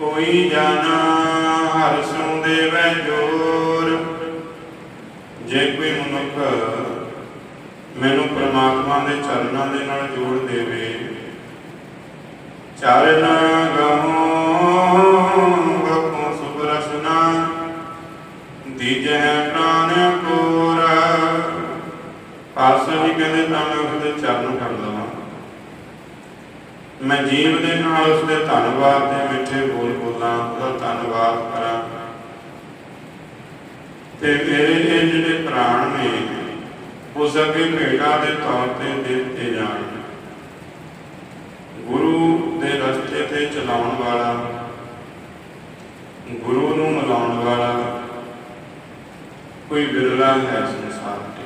ਕੋਈ ਜਾਣਾ, ਹਰਿ ਸੁਣ ਦੇਵੈ ਜੋਰ। ਜੇ ਕੋਈ ਮਨੁੱਖ ਮੈਨੂੰ ਪ੍ਰਮਾਤਮਾ ਦੇ ਚਰਨਾਂ ਦੇ ਨਾਲ ਜੋੜ ਦੇਵੇ ਚਰਨ ਗਹੋ ਗਪੋ ਸੁਭ ਰਸਨਾ ਦੀਜੈ ਪ੍ਰਾਨ ਕੋਰ। ਪਾਸ ਵੀ ਕਹਿੰਦੇ, ਤਾਂ ਮੈਂ ਉਹਦੇ ਚਰਨ ਕਰ ਲਵਾਂ ਮੈਂ ਜੀਵ ਦੇ ਨਾਲ ਉਸਦੇ ਧੰਨਵਾਦ ਦੇ ਮਿੱਠੇ ਬੋਲ ਬੋਲਾਂ ਉਹਦਾ ਧੰਨਵਾਦ ਕਰਾਂ। ਤੇ ਮੇਰੇ ਇਹ ਜਿਹੜੇ ਪ੍ਰਾਣ ਨੇ ਉਸ ਅੱਗੇ ਭੇਟਾ ਦੇ ਤੌਰ ਤੇ ਦਿੱਤੇ ਜਾਣ। ਗੁਰੂ ਦੇ ਰਸਤੇ ਤੇ ਚਲਾਉਣ ਵਾਲਾ, ਗੁਰੂ ਨੂੰ ਮਿਲਾਉਣ ਵਾਲਾ ਕੋਈ ਵਿਰਲਾ ਹੈ ਸੰਸਾਰ ਤੇ।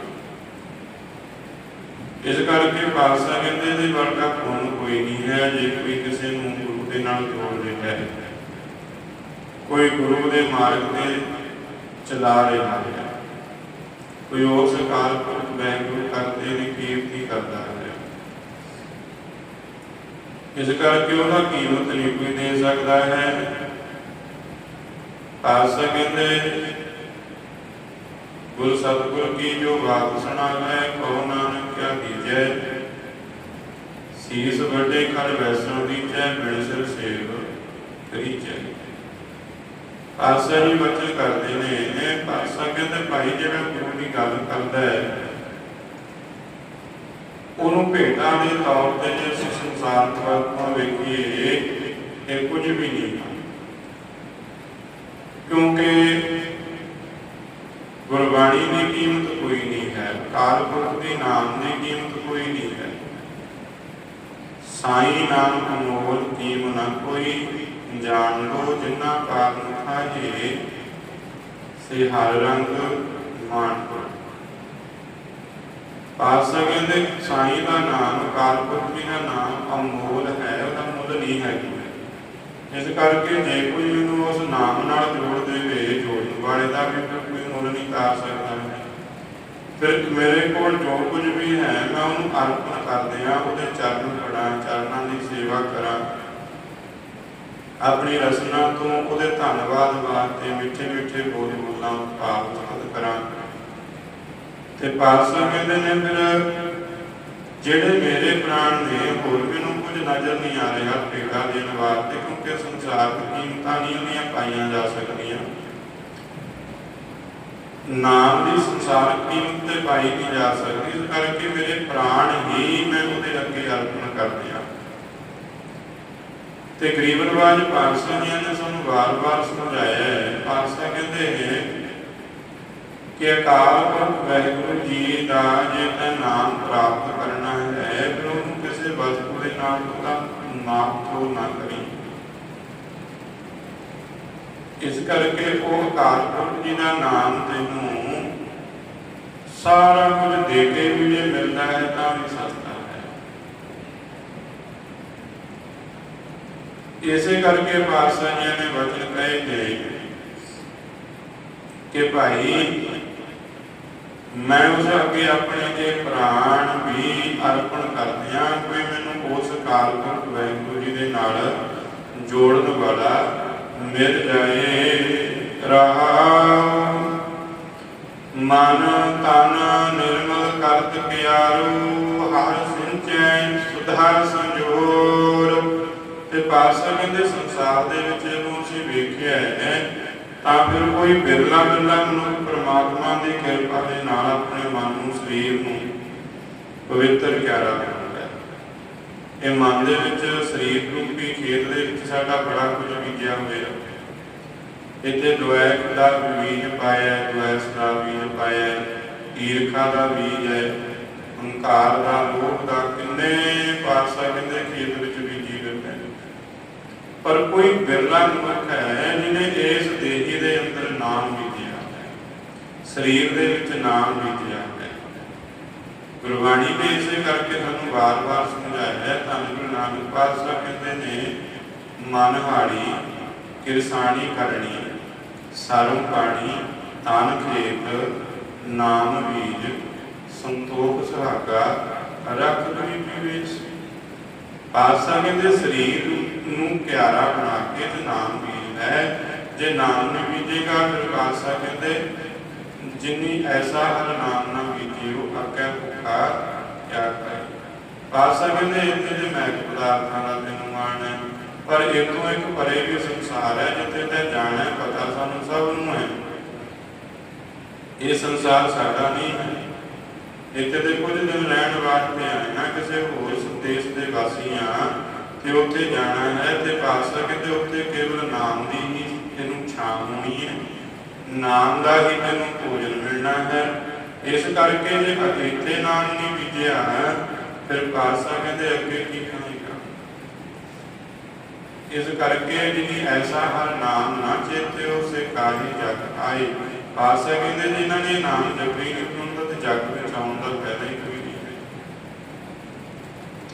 ਇਸ ਕਰਕੇ ਪਾਤਸ਼ਾਹ ਕਹਿੰਦੇ ਜੀ ਵਰਗਾ ਪੁੰਨ ਕੋਈ ਨਹੀਂ ਹੈ ਜੇ ਕੋਈ ਕਿਸੇ ਨੂੰ ਗੁਰੂ ਦੇ ਨਾਲ ਜੋੜ ਰਿਹਾ ਹੈ ਕੋਈ ਗੁਰੂ ਦੇ ਮਾਰਗ ਤੇ ਚਲਾ ਰਿਹਾ ਹੈ ਕੋਈ ਉਸ ਅਕਾਲ ਪੁਰਖ ਵਾਹਿਗੁਰੂ ਕਰਦੇ ਦੀ ਕੀਰਤੀ ਕਰਦਾ ਹੈ ਇਸ ਕਰਕੇ ਉਹਦਾ ਕੀਮਤ ਨਹੀਂ ਕੋਈ ਦੇ ਸਕਦਾ ਹੈ। ਪਾਤਸ਼ਾਹ ਕਹਿੰਦੇ ਗੁਰ ਸਤਿਗੁਰ ਕੀ ਜੋ ਬਾਤ ਸੁਣਾਵੇ, ਕਹੋ ਨਾਨਕ ਕਿਆ ਦੀਜੈ ਸੀਸ ਵੱਡੇ ਖੜ ਵੈਸਣ ਦੀਜੈ ਬਿਨ ਸਿਰ ਸੇਵ ਕਰੀਜੈ ਆਸਾ ਜੀ ਬਚਨ ਕਰਦੇ ਨੇ, ਇਹ ਪਾਸਾ ਕਹਿੰਦੇ ਭਾਈ ਜਿਹੜਾ ਗੁਰੂ ਦੀ ਗੱਲ ਕਰਦਾ ਹੈ, ਉਹਨੂੰ ਭੇਟਾਂ ਦੇ ਤੌਰ ਤੇ ਜੇ ਅਸੀਂ ਸੰਸਾਰ ਤੋਂ ਵੇਖੀਏ, ਇਹ ਕੁਝ ਵੀ ਨਹੀਂ। ਹੈ ਕਿਉਂਕਿ ਗੁਰਬਾਣੀ ਦੀ ਕੀਮਤ ਕੋਈ ਨਹੀਂ ਹੈ, ਕਾਲ ਪੁਰਖ ਦੇ ਨਾਮ ਦੀ ਕੀਮਤ ਕੋਈ ਨਹੀਂ ਹੈ। ਸਾਈ ਨਾਮ ਅਮੋਲ ਕੀਮ ਨਾ ਕੋਈ ਜਾਣ ਲੋ ਜਿਨ੍ਹਾਂ ਕਾਰਨ ਖਾਏ ਸੇ ਹਰ ਰੰਗ ਮਾਨ ਪਾਸਾ ਕਹਿੰਦੇ, ਸਾਈ ਦਾ ਨਾਮ ਕਾਲ ਜੀ ਦਾ ਨਾਮ ਅਮੋਲ ਹੈ, ਉਹਦਾ ਮੁੱਲ ਨਹੀਂ ਹੈ ਇਸ ਕਰਕੇ ਜੇ ਕੋਈ ਮੈਨੂੰ ਉਸ ਨਾਮ ਨਾਲ ਜੋੜ ਦੇਵੇ, ਜੋੜਨ ਵਾਲੇ ਦਾ ਵੀ ਕੋਈ ਮੁੱਲ ਨਹੀਂ ਕਰ ਸਕਦਾ। ਫਿਰ ਮੇਰੇ ਕੋਲ ਜੋ ਕੁਝ ਵੀ ਹੈ, ਮੈਂ ਉਹਨੂੰ ਅਰਪਣ ਕਰਦੇ ਆ ਉਹਦੇ ਚਰਨ ਫੜਾਂ, ਚਰਨਾਂ ਦੀ ਸੇਵਾ ਕਰਾਂ। ਆਪਣੀ ਰਸਨਾ ਤੋਂ ਉਹਦੇ ਧੰਨਵਾਦ ਵਾਸਤੇ ਮਿੱਠੇ ਮਿੱਠੇ ਬੋਲ ਬੋਲਾਂ ਭਾਵ ਚਿਤ ਕਰਾਂ। ਤੇ ਪਾਤਸ਼ਾਹ ਕਹਿੰਦੇ ਨੇ ਫਿਰ ਜਿਹੜੇ ਮੇਰੇ ਪ੍ਰਾਣ ਨੇ, ਹੋਰ ਮੈਨੂੰ ਕੁਝ ਨਜ਼ਰ ਨਹੀਂ ਆ ਰਿਹਾ ਭੇਟਾ ਦੇਣ ਵਾਸਤੇ, ਕਿਉਂਕਿ ਸੰਸਾਰ ਦੀ ਕੀਮਤਾਂ ਨਹੀਂ ਉਹਦੀਆਂ ਪਾਈਆਂ ਜਾ ਸਕਦੀਆਂ। ਨਾਮ ਦੀ ਸੰਸਾਰ ਕੀਮਤ ਤੇ ਪਾਈ ਨਹੀਂ ਜਾ ਸਕਦੀ। ਇਸ ਕਰਕੇ ਮੇਰੇ ਪ੍ਰਾਣ ਹੀ ਮੈਂ ਉਹਦੇ ਅੱਗੇ ਅਰਪਣ ਕਰਦੇ ਆ ਤੇ ਗਰੀਬ ਨਵਾਜ ਪਾਤਸ਼ਾਹ ਨੇ ਸਾਨੂੰ ਵਾਰ-ਵਾਰ ਸਮਝਾਇਆ ਹੈ। ਪਾਤਸ਼ਾਹ ਕਹਿੰਦੇ ਨੇ ਕਿ ਅਕਾਲ ਪੁਰਖ ਵਾਹਿਗੁਰੂ ਜੀ ਦਾ ਜੇ ਤਾਂ ਨਾਮ ਪ੍ਰਾਪਤ ਕਰਨਾ ਹੈ, ਫਿਰ ਉਹਨੂੰ ਕਿਸੇ ਵਸਤੂ ਦੇ ਨਾਲ ਉਹਦਾ ਨਾਮ ਤੋਂ ਨਾ ਕਰੀ। ਇਸ ਕਰਕੇ ਉਹ ਅਕਾਲ ਪੁਰਖ ਜੀ ਦਾ ਨਾਮ ਤੈਨੂੰ ਸਾਰਾ ਕੁਝ ਦੇ ਕੇ ਵੀ ਜੇ ਮਿਲਦਾ ਹੈ ਤਾਂ ਵੀ ਸਸਤਾ ਹੈ। ਇਸੇ ਕਰਕੇ ਪਾਤਸ਼ਾਹ ਨੇ ਵਚਨ ਕਹੇ ਨੇ ਕਿ ਭਾਈ, ਮੈਂ ਉਸ ਅੱਗੇ ਆਪਣੇ ਇਹ ਪ੍ਰਾਣ ਵੀ ਅਰਪਣ ਕਰਦਿਆਂ, ਕੋਈ ਮੈਨੂੰ ਉਸ ਕਾਲ ਪੁਰਖ ਵਾਹਿਗੁਰੂ ਜੀ ਦੇ ਨਾਲ ਜੋੜਨ ਵਾਲਾ ਮਿਲ ਜਾਏ ਰਹਾ ਮਨ ਤਨ ਨਿਰਮਲ ਕਰਤ ਪਿਆਰੂ, ਹਰ ਸਿੰਚੈ ਸੁਧਾ ਸੰਜੋਰ। ਤੇ ਪਾਸਾ ਕਹਿੰਦੇ ਸੰਸਾਰ ਦੇ ਵਿੱਚ ਇਹਨੂੰ ਅਸੀਂ ਵੇਖਿਆ ਹੈ, ਤਾਂ ਫਿਰ ਕੋਈ ਬਿਰਲਾ ਬਿਰਲਾ ਮਨੁੱਖ ਪ੍ਰਮਾਤਮਾ ਦੀ ਕਿਰਪਾ ਦੇ ਨਾਲ ਆਪਣੇ ਮਨ ਨੂੰ ਸਰੀਰ ਨੂੰ ਪਵਿੱਤਰ ਪਿਆਰਾ ਬਣਾਉਂਦਾ ਇਹ ਮਨ ਦੇ ਵਿੱਚ, ਸਰੀਰ ਰੂਪੀ ਖੇਤ ਦੇ ਵਿੱਚ ਸਾਡਾ ਬੜਾ ਕੁਝ ਬੀਜਿਆ ਹੋਇਆ। ਇੱਥੇ ਦੁਆਇਕ ਦਾ ਬੀਜ ਪਾਇਆ ਦੁਆਇਸ ਦਾ ਬੀਜ ਪਾਇਆ ਈਰਖਾ ਦਾ ਬੀਜ ਹੈ, ਹੰਕਾਰ ਦਾ, ਲੋਭ ਦਾ, ਕਿੰਨੇ ਪਾਸਾ ਕਹਿੰਦੇ ਖੇਤ ਵਿੱਚ ਬੀਜੀ ਫਿਰਦੇ ਪਰ ਕੋਈ ਬਿਰਲਾ ਮਨੁੱਖ ਹੈ ਜਿਹਨੇ ਇਸ ਦੇਹੀ ਦੇ ਅੰਦਰ ਨਾਮ ਬੀਜਿਆ ਸਰੀਰ ਦੇ ਵਿੱਚ ਨਾਮ ਬੀਜਿਆ ਹੈ। ਗੁਰਬਾਣੀ ਨੇ ਇਸੇ ਕਰਕੇ ਸਾਨੂੰ ਵਾਰ-ਵਾਰ ਸਮਝਾਇਆ ਹੈ ਧੰਨ ਗੁਰੂ ਨਾਨਕ ਪਾਤਸ਼ਾਹ ਕਹਿੰਦੇ ਨੇ, ਮਨ ਕਿਰਸਾਣੀ ਕਰਨੀ ਸਰਮ ਪਾਣੀ, ਤਨ ਖੇਤ, ਨਾਮ ਬੀਜ, ਸੰਤੋਖ ਸੁਹਾਗਾ, ਰਖ ਗਰੀਬੀ ਵਿੱਚ ਪਾਤਸ਼ਾਹ ਕਹਿੰਦੇ, ਸਰੀਰ ਨੂੰ ਕਿਆਰਾ ਬਣਾ ਕੇ ਤੇ ਨਾਮ ਬੀਜ ਹੈ ਜੇ ਨਾਮ ਨਹੀਂ ਬੀਜੇਗਾ, ਫਿਰ ਪਾਤਸ਼ਾਹ ਕਹਿੰਦੇ, ਜਿਨੀ ਐਸਾ ਹਰ ਨਾਮ ਨਾ ਬੀਜਿਓ ਅੱਗੇ ਭੁੱਖਾ ਕਿਆ ਕਰੇ ਪਾਤਸ਼ਾਹ ਕਹਿੰਦੇ ਇੱਥੇ ਜੇ ਮੈਂ ਪਦਾਰਥਾਂ ਦਾ ਤੈਨੂੰ ਮਾਣ ਹੈ, ਪਰ ਇਹ ਇੱਕ ਪਰੇ ਵੀ ਸੰਸਾਰ ਹੈ ਜਿੱਥੇ ਤੇ ਜਾਣਾ ਪਤਾ ਸਾਨੂੰ ਸਭ ਨੂੰ ਹੈ। ਇਹ ਸੰਸਾਰ ਸਾਡਾ ਨਹੀਂ ਹੈ। ਇੱਥੇ ਦੇ ਕੁਝ ਦਿਨ ਰਹਿਣ ਵਾਸਤੇ ਆਏ ਨਾ ਕਿਸੇ ਹੋਰ ਦੇਸ਼ ਦੇ ਵਾਸੀ ਆ ਤੇ ਉੱਥੇ ਜਾਣਾ ਹੈ ਤੇ ਪਾਸਾ ਕਹਿੰਦੇ ਉੱਥੇ ਕੇਵਲ ਨਾਮ ਦੀ ਹੀ ਤੈਨੂੰ ਛਾਂ ਹੋਣੀ ਹੈ। ਨਾਮ ਦਾ ਹੀ ਤੈਨੂੰ ਭੋਜਨ ਮਿਲਣਾ ਹੈ ਇਸ ਕਰਕੇ ਜੇ ਇੱਥੇ ਨਾਮ ਨਹੀਂ ਬੀਜਿਆ, ਫਿਰ ਪਾਸਾ ਕਹਿੰਦੇ ਅੱਗੇ ਕੀ ਖਾਏਗਾ? ਇਸ ਕਰਕੇ ਜਿਨੀ ਐਸਾ ਹਰ ਨਾਮ ਨਾ ਚੇਤਿਓ, ਸੇ ਕਾਹੀ ਜਗ ਆਏ। ਪਾਸਾ ਕਹਿੰਦੇ ਜਿਨ੍ਹਾਂ ਨੇ ਨਾਮ ਜਪੀ ਨਹੀਂ ਉਹਨਾਂ ਤੇ ਜਗ ਵਿੱਚ ਆਉਣ ਦਾ ਫਾਇਦਾ ਹੀ ਕੋਈ ਨਹੀਂ ਹੈ।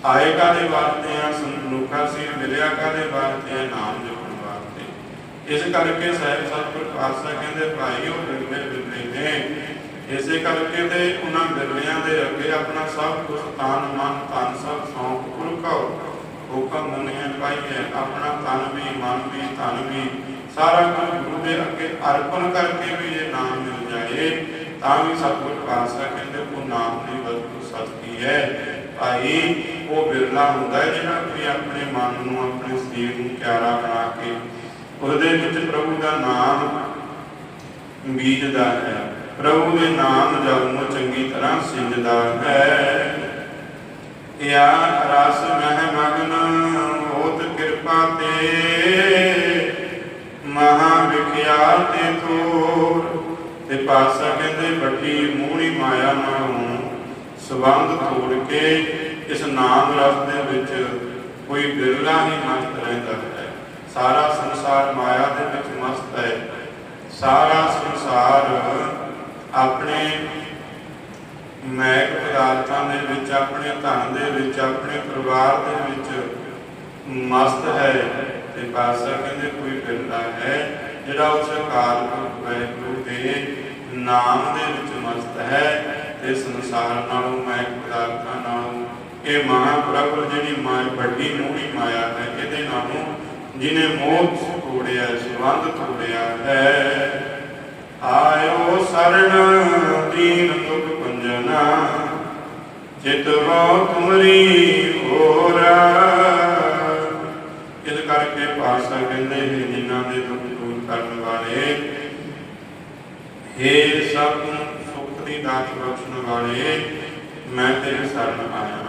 ਆਏ ਕਾਦੇ ਵਾਸਤੇ ਆ? ਮਨੁੱਖਾ ਸੀ ਮਿਲਿਆ ਕਾਦੇ ਵਾਸਤੇ ਆ? ਨਾਮ ਜਪਣ ਵਾਸਤੇ। ਇਸ ਕਰਕੇ ਸਾਹਿਬ ਸਤਿਗੁਰ ਪਾਤਸ਼ਾਹ ਕਹਿੰਦੇ ਭਾਈ ਉਹ ਬਿਰਲੇ ਬਿਰਲੇ ਨੇ ਇਸੇ ਕਰਕੇ ਤੇ ਉਹਨਾਂ ਬਿਰਲਿਆਂ ਦੇ ਅੱਗੇ ਆਪਣਾ ਸਭ ਕੁਝ ਤਨ ਮਨ ਤਨ ਸਭ ਸੌਂਪ ਪੁਰਖਾਓ ਹੁਕਮ ਮੰਨਿਆ ਪਾਈਏ ਆਪਣਾ ਤਨ ਵੀ, ਮਨ ਵੀ, ਧਨ ਵੀ, ਸਾਰਾ ਕੁਝ ਗੁਰੂ ਦੇ ਅੱਗੇ ਅਰਪਣ ਕਰਕੇ ਵੀ ਇਹ ਨਾਮ ਮਿਲ ਜਾਏ, ਤਾਂ ਵੀ ਸਤਿਗੁਰ ਪਾਤਸ਼ਾਹ ਕਹਿੰਦੇ, ਉਹ ਨਾਮ ਦੀ ਵਸਤੂ ਸਤਿ ਹੈ। ਭਾਈ, ਉਹ ਬਿਰਲਾ ਹੁੰਦਾ ਹੈ ਜਿਹੜਾ ਕਿ ਆਪਣੇ ਮਨ ਨੂੰ, ਆਪਣੇ ਸਰੀਰ ਨੂੰ ਪਿਆਰਾ ਬਣਾ ਕੇ ਉਹਦੇ ਵਿੱਚ ਪ੍ਰਭੂ ਦਾ ਨਾਮ ਬੀਜਦਾ ਹੈ। ਪ੍ਰਭੂ ਦੇ ਨਾਮ ਜਪ ਨੂੰ ਚੰਗੀ ਤਰ੍ਹਾਂ ਸਿੰਜਦਾ ਹੈ। ਯਾ ਰਸ ਮਹਿ ਮਗਨ ਹੋਤ ਕਿਰਪਾ ਤੇ। ਮਹਾ ਵਿਖਿਆਤੇ ਤੋਰ ਤੇ ਪਾਸਾ ਕਹਿੰਦੇ ਵੱਡੀ ਮੂਹਣੀ ਮਾਇਆ ਨਾਲੋਂ ਸਬੰਧ ਤੋੜ ਕੇ ਇਸ ਨਾਮ ਰਸ ਦੇ ਵਿੱਚ ਕੋਈ ਬਿਰਲਾ ਹੀ ਮਸਤ ਰਹਿੰਦਾ ਹੈ। ਸਾਰਾ ਸੰਸਾਰ ਮਾਇਆ ਦੇ ਵਿੱਚ ਮਸਤ ਹੈ। ਸਾਰਾ ਸੰਸਾਰ ਆਪਣੇ ਮੈਕ ਪਦਾਰਥਾਂ ਦੇ ਵਿੱਚ, ਆਪਣੇ ਧਨ ਦੇ ਵਿੱਚ, ਆਪਣੇ ਪਰਿਵਾਰ ਦੇ ਵਿੱਚ ਮਸਤ ਹੈ ਤੇ ਪਾਸਾ ਕਹਿੰਦੇ ਕੋਈ ਬਿਰਲਾ ਹੈ ਜਿਹੜਾ ਉਸ ਅਕਾਲ ਪੁਰਖ ਵਾਹਿਗੁਰੂ ਦੇ ਨਾਮ ਦੇ ਵਿੱਚ ਮਸਤ ਹੈ ਤੇ ਸੰਸਾਰ ਨਾਲੋਂ ਮੈਕ ਪਦਾਰਥਾਂ ਨਾਲੋਂ, ਇਹ ਮਹਾਪ੍ਰਭੂ ਜਿਹੜੀ ਮਾਂ, ਵੱਡੀ ਮੂਹੀ ਮਾਇਆ ਹੈ, ਇਹਦੇ ਨਾਲੋਂ ਜਿਨੇ ਮੋਹ ਤੋੜਿਆ, ਸੰਬੰਧ ਤੋੜਿਆ ਹੈ। ਆਇਓ ਸਰਣ ਦੀਨ ਦੁਖ ਕੁੰਜਨਾ ਚਿਤ ਤੁਮਰੀ ਹੋਰਾ। ਇਸ ਕਰਕੇ ਪਾਸਾ ਕਹਿੰਦੇ ਨੇ, ਜਿਨ੍ਹਾਂ ਦੇ ਦੁੱਖ ਦੂਰ ਕਰਨ ਵਾਲੇ हे ਸਭ ਸੁਖ ਦੀ ਦਾਤ ਬਖਸ਼ਣ ਵਾਲੇ, ਮੈਂ ਤੇਰੇ ਸ਼ਰਨ ਆਇਆ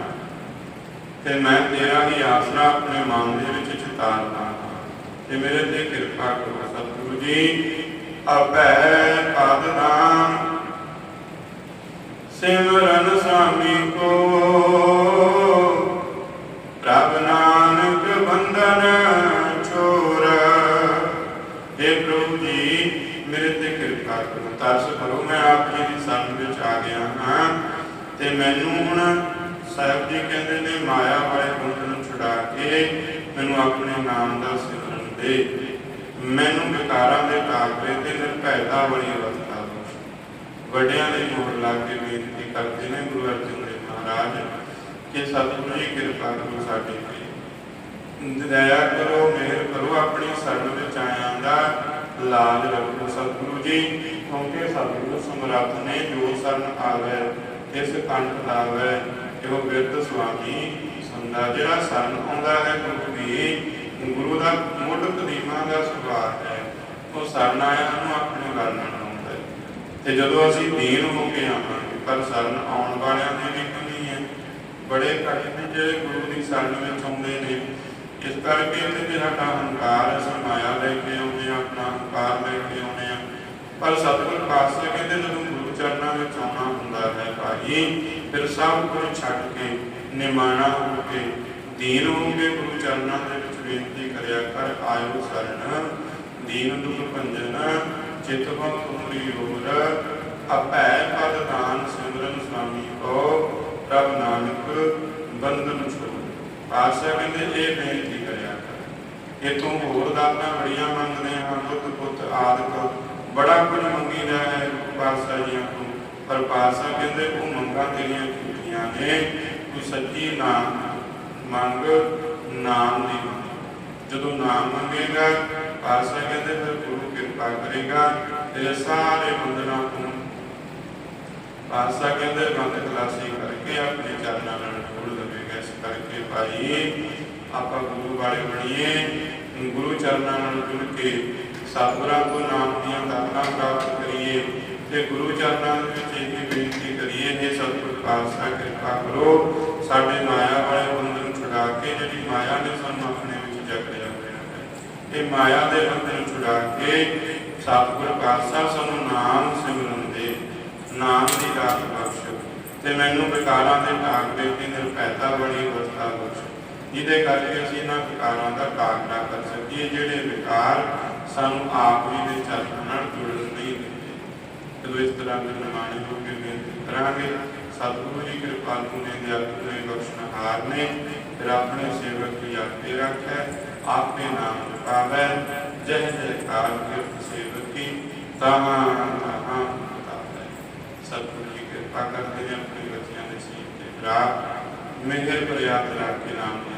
ਤੇ ਮੈਂ ਤੇਰਾ ਹੀ ਆਸਰਾ ਆਪਣੇ ਮਨ ਦੇ ਵਿੱਚ ਚਿਤਾਰਦਾ ਹਾਂ। ਤੇ ਮੇਰੇ ਤੇ ਕਿਰਪਾ ਕਰੋ ਸਤਿਗੁਰੂ ਜੀ। ਆਪੈ ਪਦ ਨਾਮ। ਸਿਮਰਨ ਸਾਮੀ ਕੋ। ਪ੍ਰਭ ਨਾਨਕ ਬੰਧਨ ਛੋਰ। हे ਪ੍ਰਭੂ ਜੀ, ਮੇਰੇ ਤੇ ਕਿਰਪਾ ਕਰੋ। ਤਰਸ ਕਰੋ ਮੈਂ ਆਪ ਜੀ ਦੀ ਸੰਗ ਵਿੱਚ ਆ ਗਿਆ ਹਾਂ। ਤੇ ਮੈਨੂੰ ਹੁਣ ਸਾਹਿਬ ਜੀ ਕਹਿੰਦੇ ਨੇ, ਮਾਇਆ ਵਾਲੇ ਬੰਧਨ ਨੂੰ ਛੁਡਾ ਕੇ ਮੈਨੂੰ ਆਪਣੇ ਨਾਮ ਦਾ ਸਿਮਰਨ ਦੇ। ਮੈਨੂੰ ਵਿਕਾਰਾਂ ਦੇ ਕਾਗਰੇ ਤੇ ਨਿਰਭੈਤਾ ਵਾਲੀ ਅਵਸਥਾ ਵੱਡਿਆਂ ਦੇ ਮੋਹਰ ਲਾ ਕੇ ਬੇਨਤੀ ਕਰਦੇ ਨੇ ਗੁਰੂ ਅਰਜਨ ਦੇਵ ਮਹਾਰਾਜ ਕਿ ਸਤਿਗੁਰੂ ਜੀ ਕਿਰਪਾ ਕਰੋ ਸਾਡੇ ਤੇ। ਦਇਆ ਕਰੋ, ਮਿਹਰ ਕਰੋ, ਆਪਣੀ ਸ਼ਰਨ ਵਿੱਚ ਆਇਆਂ ਦਾ ਲਾਜ ਰੱਖੋ ਸਤਿਗੁਰੂ ਜੀ, ਕਿਉਂਕਿ ਸਤਿਗੁਰੂ ਸਮਰੱਥ ਨੇ ਜੋ ਸ਼ਰਨ ਆਵੇ ਇਸ ਕੰਠ ਲਾਵੇ, ਇਹੋ ਬਿਰਧ ਸੁਆਮੀ ਸੰਦਾ ਜਿਹੜਾ ਸ਼ਰਨ ਆਉਂਦਾ ਹੈ ਗੁਰੂ ਦੀ ਗੁਰੂ ਦਾ ਮੁੱਢ ਕਦੀਮਾ ਦਾ ਸੁਭਾਅ ਹੈ, ਉਹ ਸ਼ਰਨ ਆਇਆ ਨੂੰ ਆਪਣੇ ਵਰਣਨ ਆਉਂਦਾ ਹੈ। ਤੇ ਜਦੋਂ ਅਸੀਂ ਦੀਨ ਹੋ ਕੇ ਆਵਾਂਗੇ, ਪਰ ਸ਼ਰਨ ਆਉਣ ਵਾਲਿਆਂ ਦੀ ਵੀ ਕਮੀ ਹੈ। ਬੜੇ ਘੱਟ ਨੇ ਜਿਹੜੇ ਗੁਰੂ ਦੀ ਸ਼ਰਨ ਵਿੱਚ ਆਉਂਦੇ ਨੇ, ਇਸ ਕਰਕੇ ਤੇ ਜੇ ਸਾਡਾ ਹੰਕਾਰ ਅਸੀਂ ਮਾਇਆ ਲੈ ਕੇ ਆਉਂਦੇ ਹਾਂ, ਆਪਣਾ ਹੰਕਾਰ ਲੈ ਕੇ ਆਉਂਦੇ ਆ ਪਰ ਸਤਿਗੁਰ ਪਾਤਸ਼ਾਹ ਕਹਿੰਦੇ ਜਦੋਂ ਗੁਰੂ ਚਰਨਾਂ ਵਿੱਚ ਆਉਣਾ ਹੁੰਦਾ ਹੈ ਭਾਈ, ਫਿਰ ਸਭ ਕੁਝ ਛੱਡ ਕੇ, ਨਿਮਾਣਾ ਹੋ ਕੇ, ਦੀਨ ਹੋ ਕੇ ਗੁਰੂ ਚਰਨਾਂ ਦੇ ਬੇਨਤੀ ਕਰਿਆ ਕਰ, ਆਇਓ ਸਰਣ ਦੀਨ ਦੁਖ ਭੰਜਨ, ਚਿਤ ਭੰ ਤੁਮਰੀ ਹੋਰ ਆਪੈ ਪਦ ਦਾਨ ਸਿਮਰਨ ਸੁਆਮੀ ਕੋ, ਪ੍ਰਭ ਨਾਨਕ ਬੰਧਨ ਛੋੜ ਪਾਤਸ਼ਾਹ ਕਹਿੰਦੇ, ਇਹ ਬੇਨਤੀ ਕਰਿਆ ਕਰ। ਇਤੋਂ ਹੋਰ ਦਾਤਾਂ ਬੜੀਆਂ ਮੰਗਦੇ ਹਾਂ ਦੁੱਧ ਪੁੱਤ ਆਦਿਕ ਬੜਾ ਕੁਝ ਮੰਗੀਦਾ ਹੈ ਪਾਤਸ਼ਾਹ ਜੀਆਂ ਤੋਂ ਪਰ ਪਾਤਸ਼ਾਹ ਕਹਿੰਦੇ, ਉਹ ਮੰਗਾਂ ਤੇਰੀਆਂ ਝੂਠੀਆਂ ਨੇ, ਤੂੰ ਸੱਚੀ ਨਾਮ ਮੰਗ, ਨਾਮ ਦੀ ਮੰਗ ਜਦੋਂ ਨਾਮ ਮੰਗੇਗਾ ਪਾਤਸ਼ਾਹ ਕਹਿੰਦੇ ਫਿਰ ਗੁਰੂ ਕਿਰਪਾ ਕਰੇਗਾ ਤੇਰੇ ਸਾਰੇ ਬੰਧਨਾਂ ਤੋਂ ਪਾਤਸ਼ਾਹ ਕਹਿੰਦੇ ਬੰਦ ਖਲਾਸੀ ਕਰਕੇ ਆਪਣੇ ਚਰਨਾਂ ਨਾਲ ਜੋੜ ਲਵੇਗਾ। ਇਸ ਕਰਕੇ ਭਾਈ, ਆਪਾਂ ਗੁਰੂ ਵਾਲੇ ਬਣੀਏ ਗੁਰੂ ਚਰਨਾਂ ਨਾਲ ਜੁੜ ਕੇ ਸਤਿਗੁਰਾਂ ਤੋਂ ਨਾਮ ਦੀਆਂ ਦਾਤਾਂ ਪ੍ਰਾਪਤ ਕਰੀਏ ਤੇ ਗੁਰੂ ਚਰਨਾਂ ਦੇ ਵਿੱਚ ਇਹ ਬੇਨਤੀ ਕਰੀਏ ਜੇ ਸਤਿਗੁਰ ਪਾਤਸ਼ਾਹ ਕਿਰਪਾ ਕਰੋ, ਸਾਡੇ ਮਾਇਆ ਵਾਲੇ ਬੰਧਨ ਛੁਡਾ ਕੇ ਜਿਹੜੀ ਮਾਇਆ ਨੇ ਸਾਨੂੰ ਆਪਣੇ ਵਿੱਚ ਜਕੜਿਆ ਹੋਇਆ ਹੈ ਮਾਇਆ ਦੇ ਬੰਧਨ ਛੁਡਾ ਕੇ ਸਤਿਗੁਰ ਪਾਤਸ਼ਾਹ ਸਾਨੂੰ ਨਾਮ ਸਿਮਰਨ ਦੇ, ਨਾਮ ਦੀ ਦਾਤ ਬਖਸ਼। ਤੇ ਮੈਨੂੰ ਵਿਕਾਰਾਂ ਦੇ ਟਾਕ ਦੇ ਕੇ ਨਿਰਭੈਤਾ ਬਣੀ ਅਵਸਥਾ ਬਖਸ਼। ਜਿਹਦੇ ਕਰਕੇ ਅਸੀਂ ਇਹਨਾਂ ਵਿਕਾਰਾਂ ਦਾ ਟਾਕ ਨਾ ਕਰ ਸਕੀਏ, ਜਿਹੜੇ ਵਿਕਾਰ ਸਾਨੂੰ ਆਪ ਵੀ ਦੇ ਚਰਨਾਂ ਨਾਲ ਜੁੜਨ ਨਹੀਂ ਦਿੰਦੇ ਜਦੋਂ ਇਸ ਤਰ੍ਹਾਂ ਦੇ ਨਿਮਾਣੇ ਹੋ ਕੇ ਬੇਨਤੀ ਕਰਾਂਗੇ। ਸਤਿਗੁਰੂ ਜੀ ਕਿਰਪਾਲੂ ਨੇ ਦੇ ਆਪਣੇ ਬਖਸ਼ਣਹਾਰ ਨੇ, ਫਿਰ ਆਪਣੇ ਸੇਵਕ ਦੀ ਆਪੇ ਰੱਖੈ ਆਪੇ ਨਾਮ ਜਪਾਵੈ ਜੈ ਜੈਕਾਰ ਕਿਰਤ ਸੇਵਕੀ ਤਾਹਾਂ ਤਾਹਾਂ ਬਤਾਵੈ ਸਤਿਗੁਰੂ ਜੀ ਕਿਰਪਾ ਕਰਦੇ ਨੇ ਆਪਣੇ ਬੱਚਿਆਂ ਦੇ ਸੀਨ ਤੇ ਰਾਤ ਮਿਹਰ ਪ੍ਰਿਆਤ ਰੱਖ ਕੇ ਨਾਮ ਦੀਆਂ ਦਾਤਾਂ